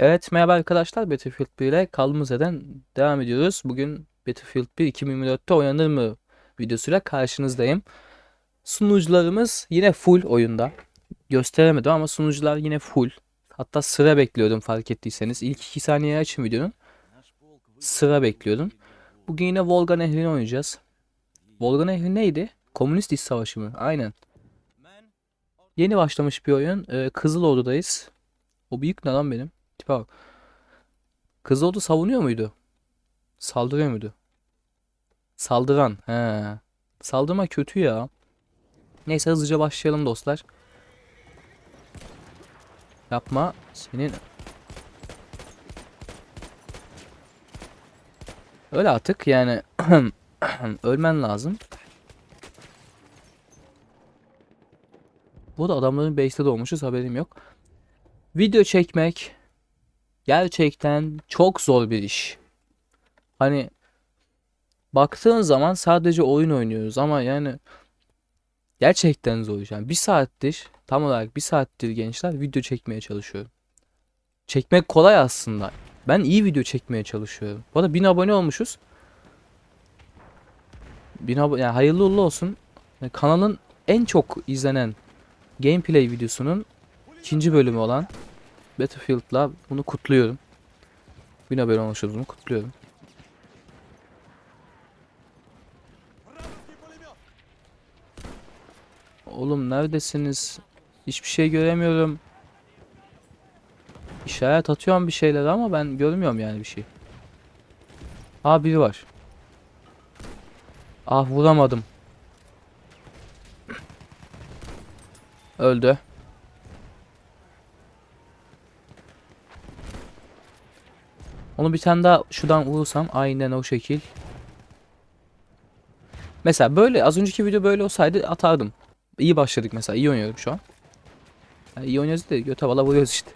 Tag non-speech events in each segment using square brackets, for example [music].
Evet merhaba arkadaşlar Battlefield 1 ile kaldığımız yerden devam ediyoruz. Bugün Battlefield 1 2024'te oynanır mı videosuyla karşınızdayım. Sunucularımız yine full oyunda. Gösteremedim ama sunucular yine full. Hatta sıra bekliyordum fark ettiyseniz. İlk 2 saniye açın videonun. Sıra bekliyordum. Bugün yine Volga Nehri'ni oynayacağız. Volga Nehri neydi? Komünist İç Savaşı mı? Aynen. Yeni başlamış bir oyun. Ee, Kızılordu'dayız. O büyük ne lan benim? Tipe bak. Kızılordu savunuyor muydu? Saldırıyor muydu? Saldıran. He. Saldırma kötü ya. Neyse hızlıca başlayalım dostlar. Yapma. Senin... Öyle artık yani. [clears throat] Ölmen lazım. Bu da adamların base'te doğmuşuz haberim yok. Video çekmek gerçekten çok zor bir iş. Hani baktığın zaman sadece oyun oynuyoruz ama yani gerçekten zor iş. Yani bir saattir tam olarak bir saattir gençler video çekmeye çalışıyorum. Çekmek kolay aslında. Ben iyi video çekmeye çalışıyorum. Bu arada 1000 abone olmuşuz. 1000 abone yani hayırlı uğurlu olsun. Yani kanalın en çok izlenen gameplay videosunun ikinci bölümü olan Battlefield'la bunu kutluyorum. 1000 abone olmuşuz kutluyorum. Oğlum neredesiniz? Hiçbir şey göremiyorum. İşaret atıyorum bir şeyler ama ben görmüyorum yani bir şey. Aa biri var. Ah vuramadım. [clears throat] Öldü. Onu bir tane daha şuradan vurursam aynen o şekil. Mesela böyle az önceki video böyle olsaydı atardım. İyi başladık mesela. iyi oynuyorum şu an. Yani iyi oynuyoruz da göte valla vuruyoruz işte.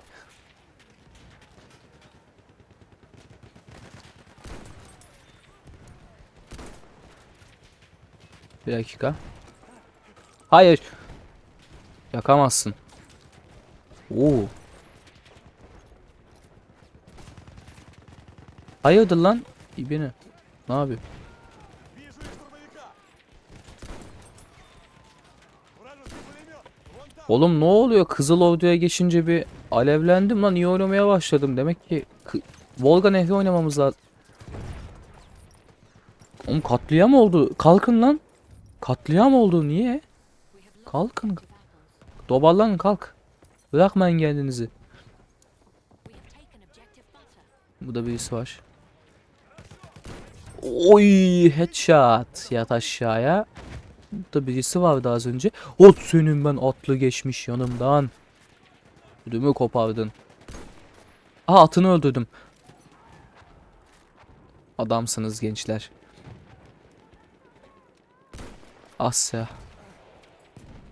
Bir dakika. Hayır. Yakamazsın. Oo. Hayırdır lan? İbini. Ne yapıyor? Oğlum ne oluyor? Kızıl Ordu'ya geçince bir alevlendim lan. iyi oynamaya başladım. Demek ki Volga Nehri oynamamız lazım. Oğlum katliam oldu. Kalkın lan. Katliam oldu. Niye? Kalkın. Doballan kalk. Bırakmayın kendinizi. Bu da bir savaş. Oy headshot. Yat aşağıya. Burada birisi vardı az önce. Ot senin ben atlı geçmiş yanımdan. Ödümü kopardın. Aa atını öldürdüm. Adamsınız gençler. Asya.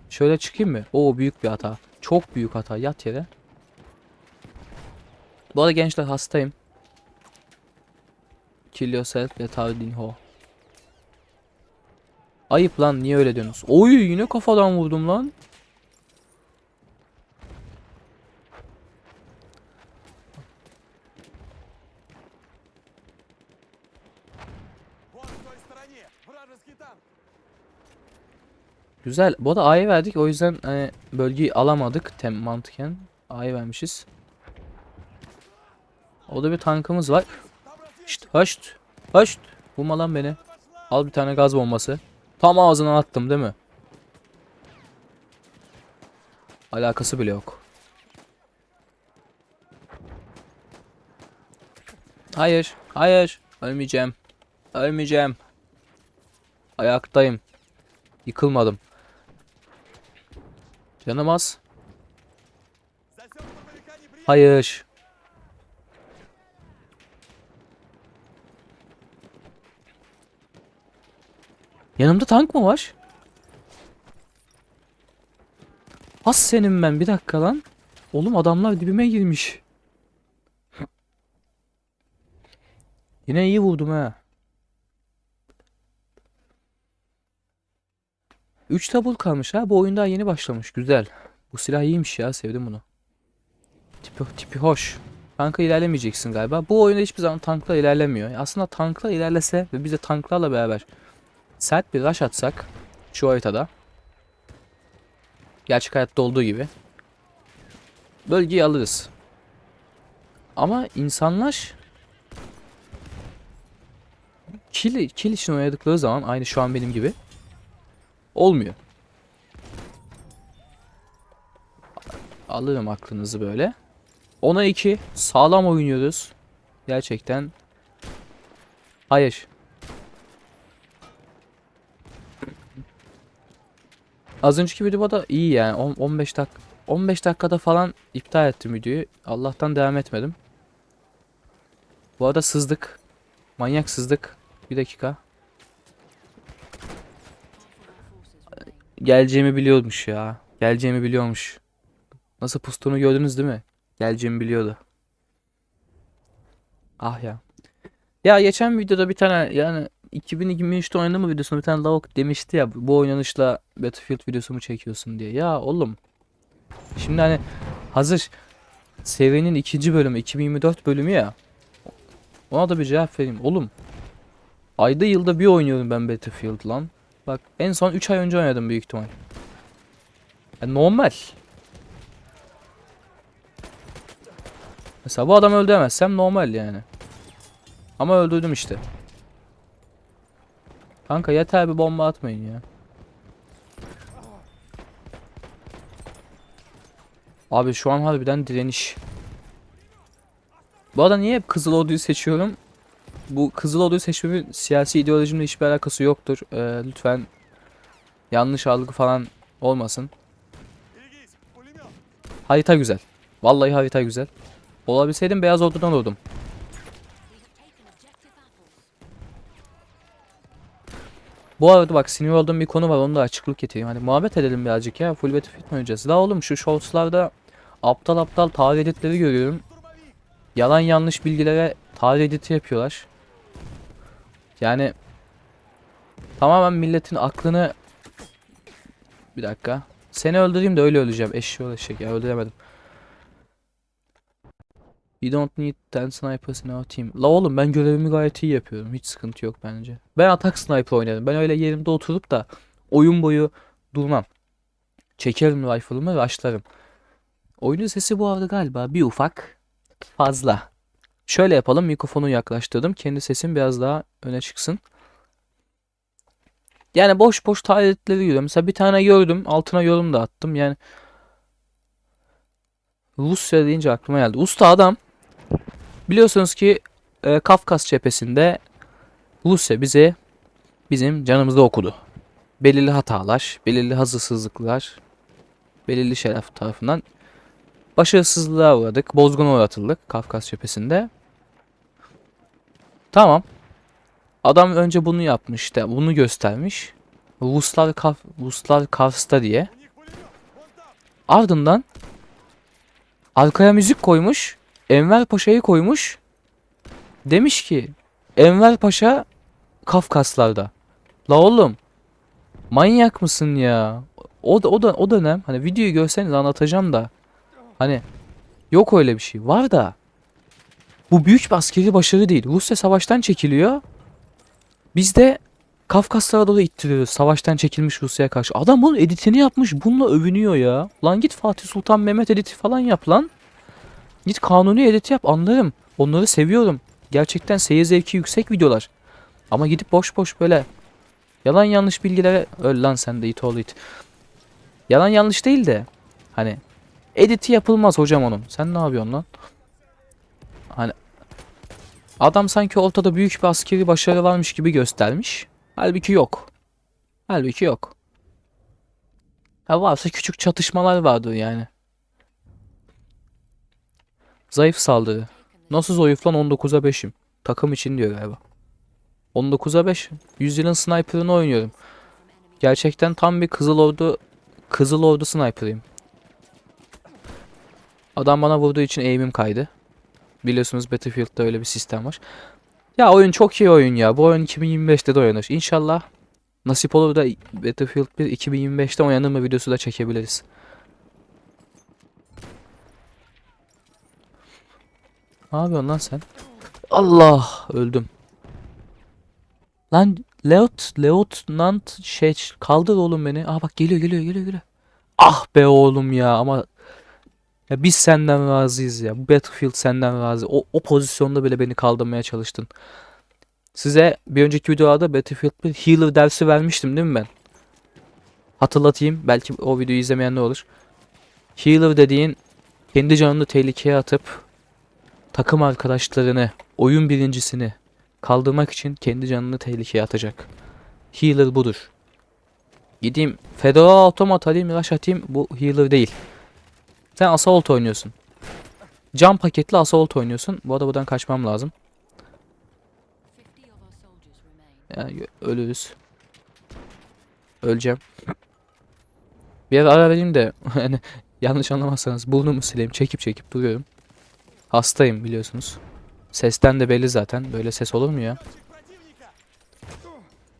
Şöyle çıkayım mı? Oo büyük bir hata. Çok büyük hata. Yat yere. Bu arada gençler hastayım. Kill yourself without ho. Ayıp lan niye öyle diyorsunuz? Oy yine kafadan vurdum lan. Güzel. Bu da A'ya verdik. O yüzden hani bölgeyi alamadık tem mantıken. A'ya vermişiz. O da bir tankımız var. Şşt haşt. Haşt. Bulma lan beni. Al bir tane gaz bombası. Tam ağzına attım değil mi? Alakası bile yok. Hayır. Hayır. Ölmeyeceğim. Ölmeyeceğim. Ayaktayım. Yıkılmadım. Canım az. Hayır. Yanımda tank mı var? Az senin ben bir dakika lan. Oğlum adamlar dibime girmiş. Yine iyi vurdum ha. 3 tabul kalmış ha. Bu oyun daha yeni başlamış. Güzel. Bu silah iyiymiş ya. Sevdim bunu. Tipi, tipi hoş. Tanka ilerlemeyeceksin galiba. Bu oyunda hiçbir zaman tankla ilerlemiyor. Aslında tankla ilerlese ve biz de tanklarla beraber sert bir rush atsak şu haritada. Gerçek hayatta olduğu gibi. Bölgeyi alırız. Ama insanlar kill, kill için oynadıkları zaman aynı şu an benim gibi olmuyor. Alırım aklınızı böyle. 10'a 2 sağlam oynuyoruz. Gerçekten. Hayır. Az önceki video da iyi yani. On- 15 dak 15 dakikada falan iptal ettim videoyu. Allah'tan devam etmedim. Bu arada sızdık. Manyak sızdık. Bir dakika. Geleceğimi biliyormuş ya. Geleceğimi biliyormuş. Nasıl pustuğunu gördünüz değil mi? Geleceğimi biliyordu. Ah ya. Ya geçen videoda bir tane yani 2023'te oynadığım videosunda bir tane lavuk demişti ya bu oynanışla Battlefield videosu mu çekiyorsun diye. Ya oğlum. Şimdi hani hazır serinin ikinci bölümü 2024 bölümü ya. Ona da bir cevap vereyim. Oğlum. Ayda yılda bir oynuyorum ben Battlefield lan. Bak en son 3 ay önce oynadım büyük ihtimal. Ya normal. Mesela bu adamı öldüremezsem normal yani. Ama öldürdüm işte. Kanka yeter bir bomba atmayın ya. Abi şu an harbiden direniş. Bu arada niye hep Kızıl Ordu'yu seçiyorum? Bu Kızıl Ordu'yu seçmemin siyasi ideolojimle hiçbir alakası yoktur. Ee, lütfen yanlış algı falan olmasın. Harita güzel. Vallahi harita güzel. Olabilseydim Beyaz Ordu'dan olurdum. Bu arada bak sinir olduğum bir konu var onu da açıklık getireyim. Hani muhabbet edelim birazcık ya. Full battle fit oynayacağız? La oğlum şu shortslarda aptal aptal tarih editleri görüyorum. Yalan yanlış bilgilere tarih editi yapıyorlar. Yani tamamen milletin aklını bir dakika. Seni öldüreyim de öyle öleceğim. Eşşoğlu eşek ya öldüremedim. You don't need 10 snipers in our team. La oğlum ben görevimi gayet iyi yapıyorum. Hiç sıkıntı yok bence. Ben atak sniper oynarım. Ben öyle yerimde oturup da oyun boyu durmam. Çekerim rifle'ımı ve açlarım. Oyunun sesi bu arada galiba bir ufak fazla. Şöyle yapalım. Mikrofonu yaklaştırdım. Kendi sesim biraz daha öne çıksın. Yani boş boş tarihleri görüyorum. Mesela bir tane gördüm. Altına yorum da attım. Yani Rusya deyince aklıma geldi. Usta adam Biliyorsunuz ki e, Kafkas cephesinde Rusya bize bizim canımızda okudu. Belirli hatalar, belirli hazırsızlıklar, belirli şeref tarafından başarısızlığa uğradık, bozguna uğratıldık Kafkas cephesinde. Tamam. Adam önce bunu yapmış, işte, bunu göstermiş. Ruslar, Kaf Ruslar Kars'ta diye. Ardından arkaya müzik koymuş. Enver Paşa'yı koymuş. Demiş ki Enver Paşa Kafkaslarda. La oğlum manyak mısın ya? O da o da o dönem hani videoyu görseniz anlatacağım da hani yok öyle bir şey. Var da bu büyük bir askeri başarı değil. Rusya savaştan çekiliyor. Biz de Kafkaslara doğru ittiriyoruz. Savaştan çekilmiş Rusya'ya karşı. Adam bunun editini yapmış. Bununla övünüyor ya. Lan git Fatih Sultan Mehmet editi falan yap lan. Git kanuni edit yap anlarım. Onları seviyorum. Gerçekten seyir zevki yüksek videolar. Ama gidip boş boş böyle yalan yanlış bilgilere öl lan sen de it oğlu it. Yalan yanlış değil de hani editi yapılmaz hocam onun. Sen ne yapıyorsun lan? Hani adam sanki ortada büyük bir askeri başarı varmış gibi göstermiş. Halbuki yok. Halbuki yok. Ha varsa küçük çatışmalar vardır yani. Zayıf saldırı. Nasıl zayıf lan 19'a 5'im. Takım için diyor galiba. 19'a 5. Yüzyılın sniper'ını oynuyorum. Gerçekten tam bir Kızıl Ordu Kızıl Ordu sniper'ıyım. Adam bana vurduğu için aim'im kaydı. Biliyorsunuz Battlefield'da öyle bir sistem var. Ya oyun çok iyi oyun ya. Bu oyun 2025'te de oynanır. İnşallah nasip olur da Battlefield 1 2025'te oynanır mı videosu da çekebiliriz. Ne yapıyorsun lan sen? Allah öldüm. Lan Leot, Leutnant şey kaldır oğlum beni. Aa bak geliyor geliyor geliyor geliyor. Ah be oğlum ya ama ya biz senden razıyız ya. Battlefield senden razı. O, o pozisyonda bile beni kaldırmaya çalıştın. Size bir önceki videoda Battlefield bir healer dersi vermiştim değil mi ben? Hatırlatayım. Belki o videoyu izlemeyenler olur. Healer dediğin kendi canını tehlikeye atıp takım arkadaşlarını, oyun birincisini kaldırmak için kendi canını tehlikeye atacak. Healer budur. Gideyim Fedora otomat alayım, rush atayım. Bu healer değil. Sen assault oynuyorsun. Cam paketli assault oynuyorsun. Bu arada buradan kaçmam lazım. 50 of our soldiers remain. Yani ölürüz. Öleceğim. Bir ara vereyim de [laughs] hani yanlış anlamazsanız burnumu sileyim. Çekip çekip duruyorum. Hastayım biliyorsunuz. Sesten de belli zaten. Böyle ses olur mu ya?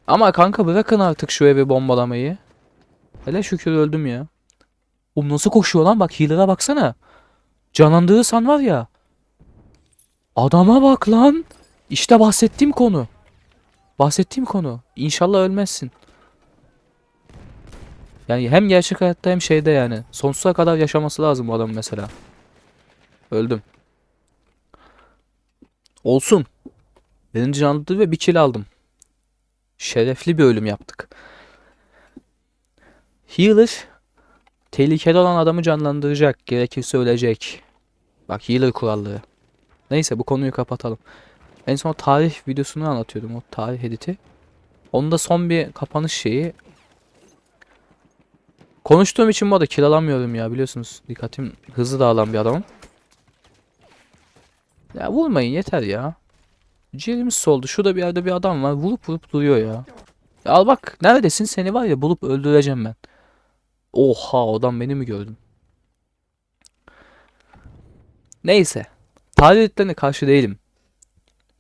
Ama kanka bırakın artık şu evi bombalamayı. Hele şükür öldüm ya. Um nasıl koşuyor lan bak healer'a baksana. Canlandığı san var ya. Adama bak lan. İşte bahsettiğim konu. Bahsettiğim konu. İnşallah ölmezsin. Yani hem gerçek hayatta hem şeyde yani. Sonsuza kadar yaşaması lazım bu adam mesela. Öldüm. Olsun. Beni canlandırdı ve bir kill aldım. Şerefli bir ölüm yaptık. Healer tehlikeli olan adamı canlandıracak. Gerekirse ölecek. Bak healer kuralları. Neyse bu konuyu kapatalım. En son tarih videosunu anlatıyordum. O tarih editi. Onda son bir kapanış şeyi. Konuştuğum için bu arada kill alamıyorum ya biliyorsunuz. Dikkatim hızlı dağılan bir adamım. Ya vurmayın yeter ya. Ciğerimiz soldu. Şurada bir yerde bir adam var. Vurup vurup duruyor ya. Ya al bak neredesin seni var ya bulup öldüreceğim ben. Oha adam beni mi gördün? Neyse. Tarihlerine karşı değilim.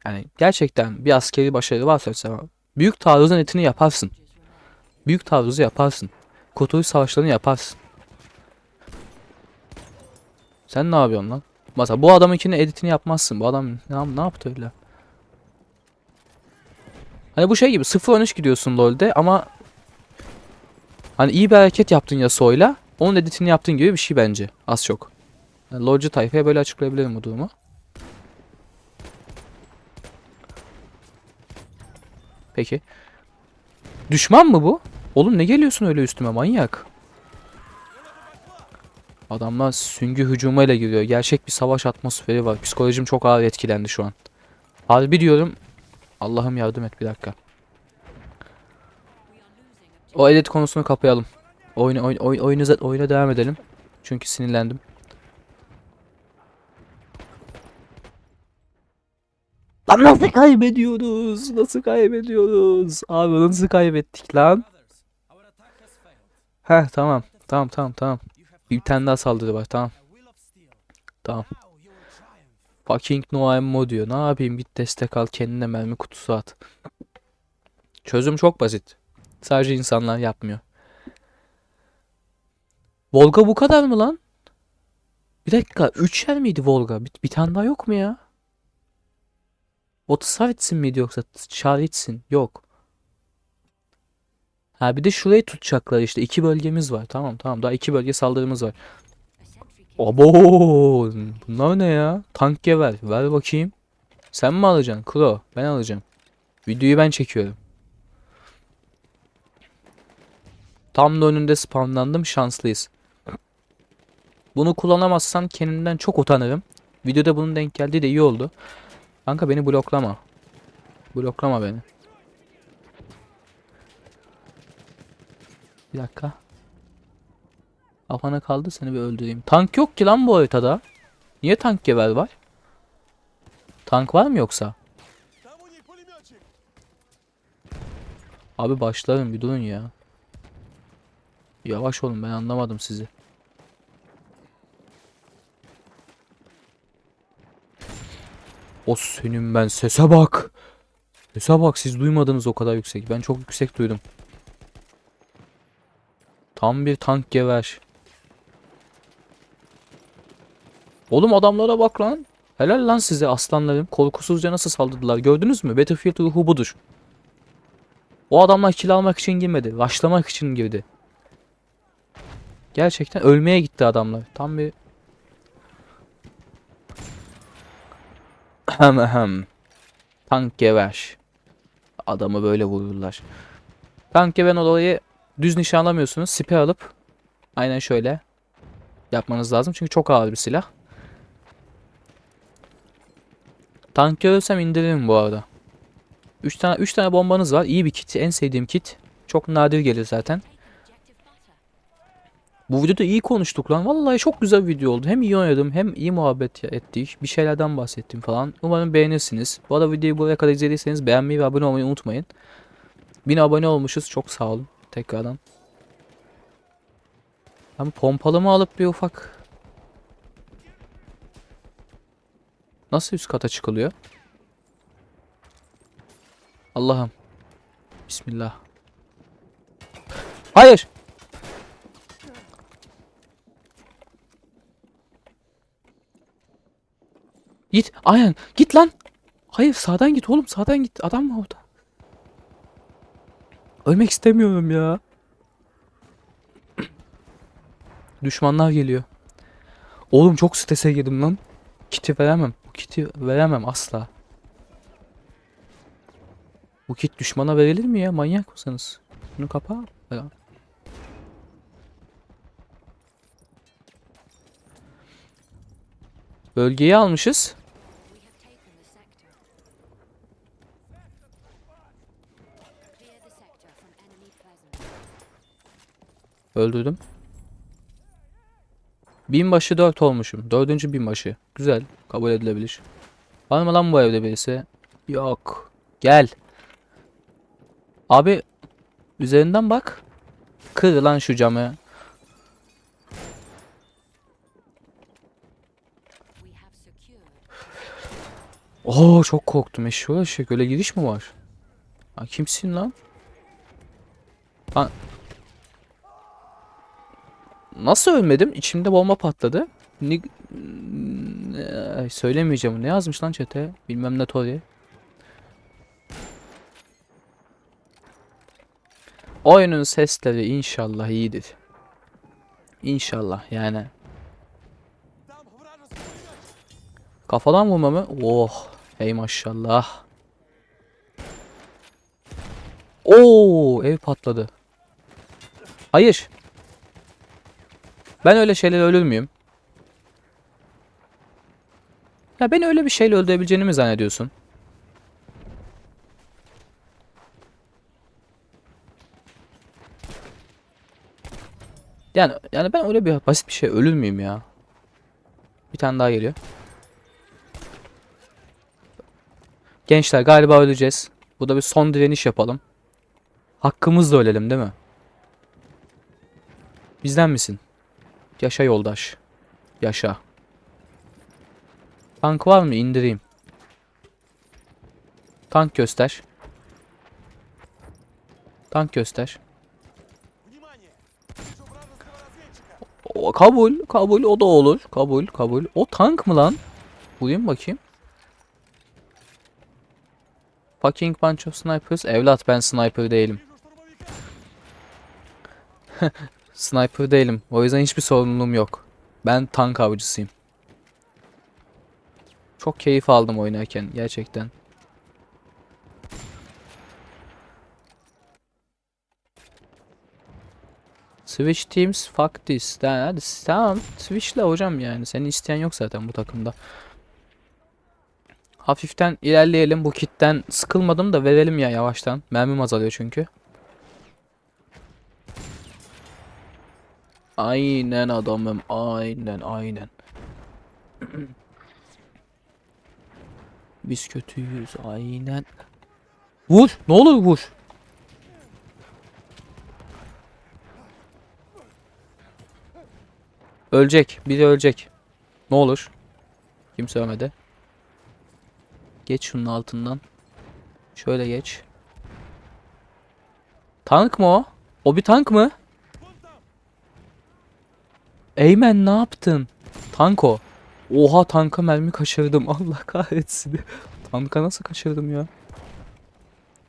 Yani gerçekten bir askeri başarı varsa mesela büyük taarruzun etini yaparsın. Büyük taarruzu yaparsın. Kurtuluş savaşlarını yaparsın. Sen ne yapıyorsun lan? Mesela bu adamınkinin editini yapmazsın. Bu adam ne, ne yaptı öyle? Hani bu şey gibi 0-13 gidiyorsun LoL'de ama hani iyi bir hareket yaptın Yasuo'yla onun editini yaptığın gibi bir şey bence az çok. Yani LoL'cu tayfaya böyle açıklayabilirim bu durumu. Peki. Düşman mı bu? Oğlum ne geliyorsun öyle üstüme manyak? Adamlar süngü hücumuyla giriyor. Gerçek bir savaş atmosferi var. Psikolojim çok ağır etkilendi şu an. Harbi diyorum. Allah'ım yardım et bir dakika. O edit konusunu kapayalım. Oyunu oyun oyun oyunu oyuna devam edelim. Çünkü sinirlendim. Lan nasıl kaybediyoruz? Nasıl kaybediyoruz? Abi nasıl kaybettik lan? Heh tamam. Tamam tamam tamam. Bir tane daha saldırı var tamam. Tamam. Fucking no ammo diyor. Ne yapayım git destek al kendine mermi kutusu at. Çözüm çok basit. Sadece insanlar yapmıyor. Volga bu kadar mı lan? Bir dakika 3 yer miydi Volga? Bir, bir tane daha yok mu ya? Otisavitsin miydi yoksa Çaritsin? Yok. Ha bir de şurayı tutacaklar işte. iki bölgemiz var. Tamam tamam daha iki bölge saldırımız var. Abo bunlar ne ya? Tank gever. Ver bakayım. Sen mi alacaksın? Kuro. Ben alacağım. Videoyu ben çekiyorum. Tam da önünde spamlandım. Şanslıyız. Bunu kullanamazsam kendimden çok utanırım. Videoda bunun denk geldiği de iyi oldu. Kanka beni bloklama. Bloklama beni. Bir dakika. Kafana kaldı seni bir öldüreyim. Tank yok ki lan bu haritada. Niye tank geber var? Tank var mı yoksa? Abi başlarım bir durun ya. Yavaş olun ben anlamadım sizi. O senin ben sese bak. Sese bak siz duymadınız o kadar yüksek. Ben çok yüksek duydum. Tam bir tank gever. Oğlum adamlara bak lan. Helal lan size aslanlarım. Korkusuzca nasıl saldırdılar gördünüz mü? Battlefield ruhu budur. O adamlar kill almak için girmedi. Rushlamak için girdi. Gerçekten ölmeye gitti adamlar. Tam bir... Ahem ahem. Tank gever. Adamı böyle vururlar. Tank geven olayı düz nişanlamıyorsunuz. Siper alıp aynen şöyle yapmanız lazım. Çünkü çok ağır bir silah. Tank görürsem indiririm bu arada. 3 tane 3 tane bombanız var. İyi bir kit. En sevdiğim kit. Çok nadir gelir zaten. Bu videoda iyi konuştuk lan. Vallahi çok güzel video oldu. Hem iyi oynadım hem iyi muhabbet ettik. Bir şeylerden bahsettim falan. Umarım beğenirsiniz. Bu arada videoyu buraya kadar izlediyseniz beğenmeyi ve abone olmayı unutmayın. 1000 abone olmuşuz. Çok sağ olun. Tekrardan. Ben pompalımı alıp bir ufak... Nasıl üst kata çıkılıyor? Allah'ım. Bismillah. Hayır. Git. Aynen. Git lan. Hayır sağdan git oğlum. Sağdan git. Adam mı orada? Ölmek istemiyorum ya. Düşmanlar geliyor. Oğlum çok strese girdim lan. Kiti veremem. Bu kiti veremem asla. Bu kit düşmana verilir mi ya? Manyak mısınız? Bunu kapa. Bölgeyi almışız. Öldürdüm. Binbaşı 4 olmuşum. Dördüncü binbaşı. Güzel. Kabul edilebilir. Var mı lan bu evde birisi? Yok. Gel. Abi üzerinden bak. Kır lan şu camı. Oo çok korktum. Eşşoğlu eşek. Öyle giriş mi var? Ha, kimsin lan? Ha. Nasıl ölmedim? İçimde bomba patladı. Ni Ay, söylemeyeceğim. Ne yazmış lan çete? Bilmem ne Tori. Oyunun sesleri inşallah iyidir. İnşallah yani. Kafadan vurma mı? Oh. Hey maşallah. Oo, ev patladı. Hayır. Ben öyle şeyler ölür müyüm? Ya beni öyle bir şeyle öldürebileceğini mi zannediyorsun? Yani yani ben öyle bir basit bir şey ölür müyüm ya? Bir tane daha geliyor. Gençler galiba öleceğiz. Bu da bir son direniş yapalım. Hakkımızla ölelim değil mi? Bizden misin? Yaşa yoldaş. Yaşa. Tank var mı? İndireyim. Tank göster. Tank göster. O, kabul. Kabul. O da olur. Kabul. Kabul. O tank mı lan? Bulayım bakayım. Fucking bunch of snipers. Evlat ben sniper değilim. [laughs] Sniper değilim. O yüzden hiçbir sorumluluğum yok. Ben tank avcısıyım. Çok keyif aldım oynarken gerçekten. Switch teams fuck this. Hadi tamam switchle hocam yani. Seni isteyen yok zaten bu takımda. Hafiften ilerleyelim. Bu kitten sıkılmadım da verelim ya yavaştan. Mermim azalıyor çünkü. Aynen adamım. Aynen aynen. Biz kötüyüz. Aynen. Vur. Ne olur vur. Ölecek. Biri ölecek. Ne olur. Kimse ölmedi. Geç şunun altından. Şöyle geç. Tank mı o? O bir tank mı? Eymen ne yaptın? Tanko. Oha tanka mermi kaçırdım. [laughs] Allah kahretsin. tanka nasıl kaçırdım ya?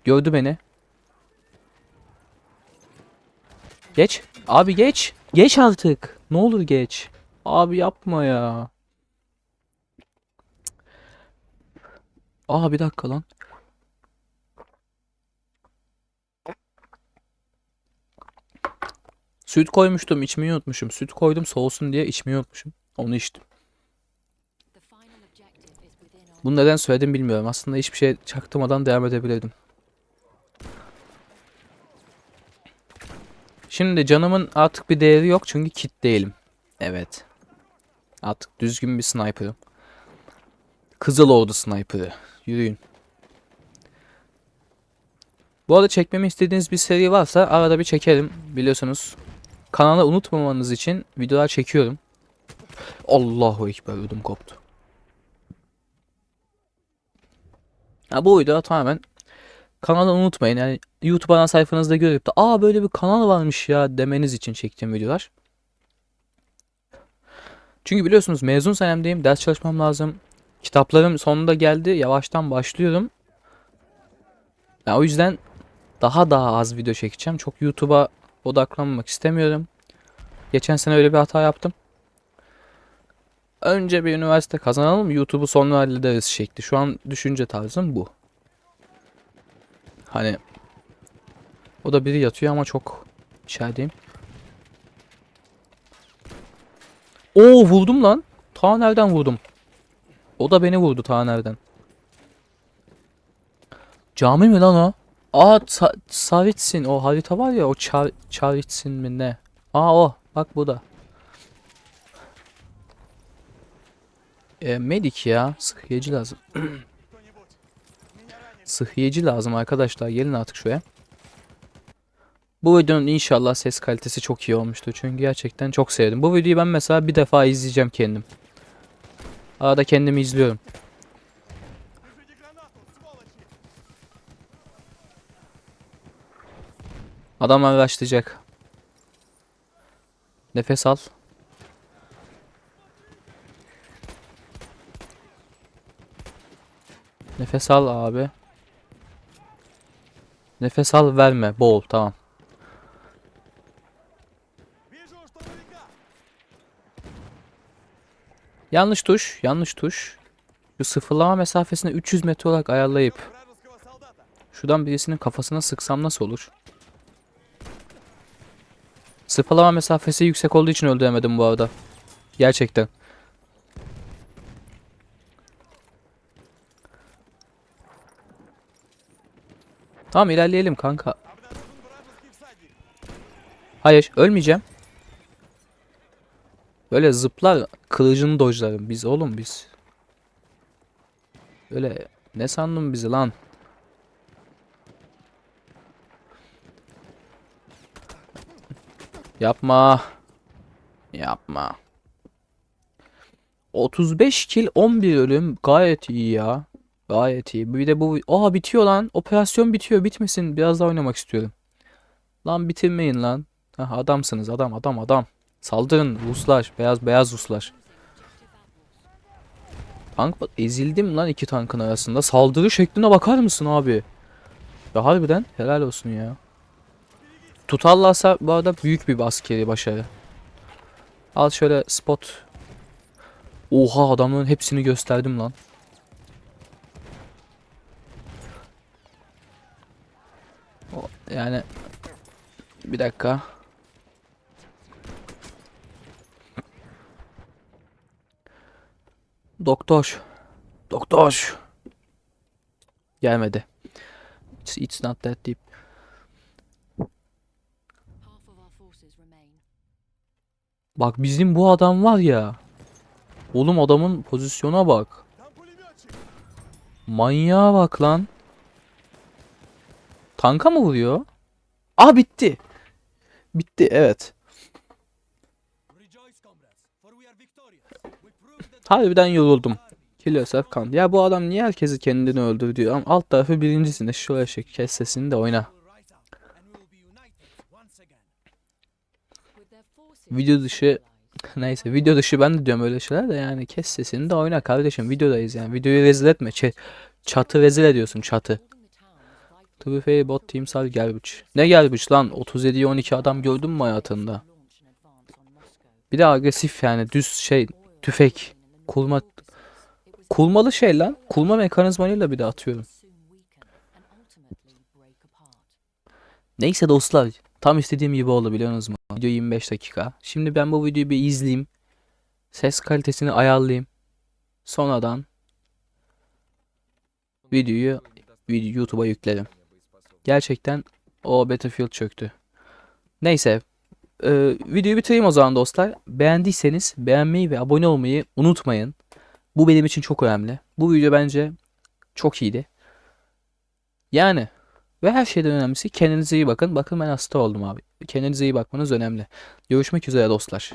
Gördü beni. Geç. Abi geç. Geç artık. Ne olur geç. Abi yapma ya. Aa bir dakika lan. Süt koymuştum, içmeyi unutmuşum. Süt koydum soğusun diye içmeyi unutmuşum. Onu içtim. Bunu neden söyledim bilmiyorum. Aslında hiçbir şey çaktırmadan devam edebilirdim. Şimdi canımın artık bir değeri yok çünkü kit değilim. Evet. Artık düzgün bir sniper'ım. Kızıl Ordu sniper'ı. Yürüyün. Bu arada çekmemi istediğiniz bir seri varsa arada bir çekerim. Biliyorsunuz. Kanalı unutmamanız için videolar çekiyorum. Allahu Ekber ödüm koptu. Ha, bu video tamamen kanalı unutmayın. Yani YouTube ana sayfanızda görüp de aa böyle bir kanal varmış ya demeniz için çektiğim videolar. Çünkü biliyorsunuz mezun senemdeyim. Ders çalışmam lazım. Kitaplarım sonunda geldi. Yavaştan başlıyorum. Ya o yüzden daha daha az video çekeceğim. Çok YouTube'a odaklanmak istemiyorum. Geçen sene öyle bir hata yaptım. Önce bir üniversite kazanalım, YouTube'u sonra hallederiz şekli. Şu an düşünce tarzım bu. Hani o da biri yatıyor ama çok içerideyim. Oo vurdum lan. Ta nereden vurdum? O da beni vurdu ta nereden? Cami mi lan o? Aa Savitsin o harita var ya o Çav Çavitsin mi ne? Aa o bak bu da. E, medik ya sıhhiyeci lazım. [clears throat] sıhhiyeci lazım arkadaşlar gelin artık şuraya. Bu videonun inşallah ses kalitesi çok iyi olmuştu. Çünkü gerçekten çok sevdim. Bu videoyu ben mesela bir defa izleyeceğim kendim. Arada kendimi izliyorum. Adamlar başlayacak. Nefes al. Nefes al abi. Nefes al verme. Boğul tamam. Yanlış tuş. Yanlış tuş. Şu sıfırlama mesafesini 300 metre olarak ayarlayıp şuradan birisinin kafasına sıksam nasıl olur? Zırpalama mesafesi yüksek olduğu için öldüremedim bu arada. Gerçekten. Tamam ilerleyelim kanka. Hayır ölmeyeceğim. Böyle zıplar kılıcını dojlarım biz oğlum biz. Öyle ne sandın bizi lan? Yapma. Yapma. 35 kill 11 ölüm gayet iyi ya. Gayet iyi. Bir de bu aa bitiyor lan. Operasyon bitiyor. Bitmesin. Biraz daha oynamak istiyorum. Lan bitirmeyin lan. Hah, adamsınız adam adam adam. Saldırın Ruslar. Beyaz beyaz Ruslar. Tank bak ezildim lan iki tankın arasında. Saldırı şekline bakar mısın abi? Ya harbiden helal olsun ya. Tutarlarsa bu arada büyük bir askeri başarı. Al şöyle spot. Oha adamların hepsini gösterdim lan. Yani bir dakika. Doktor. Doktor. Gelmedi. It's, it's not that deep. half of our forces remain. Bak bizim bu adam var ya. Oğlum adamın pozisyona bak. Manyağa bak lan. Tanka mı vuruyor? Ah bitti. Bitti evet. Harbiden yoruldum. Kill yourself come. Ya bu adam niye herkesi kendini öldürüyor? Alt tarafı birincisinde şöyle şey kes sesini de oyna. Video dışı [laughs] Neyse video dışı ben de diyorum öyle şeyler de yani kes sesini de oyna kardeşim videodayız yani videoyu rezil etme Ç- çatı rezil ediyorsun çatı. Tüfeği bot timsal gelbiç. Ne gelbiç lan 37'ye 12 adam gördün mü hayatında? Bir de agresif yani düz şey tüfek kulma kulmalı şey lan kulma mekanizmayla bir de atıyorum. Neyse dostlar tam istediğim gibi oldu biliyorsunuz mu? Video 25 dakika. Şimdi ben bu videoyu bir izleyeyim. Ses kalitesini ayarlayayım. Sonradan videoyu video YouTube'a yüklerim. Gerçekten o Battlefield çöktü. Neyse. e, videoyu bitireyim o zaman dostlar. Beğendiyseniz beğenmeyi ve abone olmayı unutmayın. Bu benim için çok önemli. Bu video bence çok iyiydi. Yani ve her şeyden önemlisi kendinize iyi bakın. Bakın ben hasta oldum abi. Kendinize iyi bakmanız önemli. Görüşmek üzere dostlar.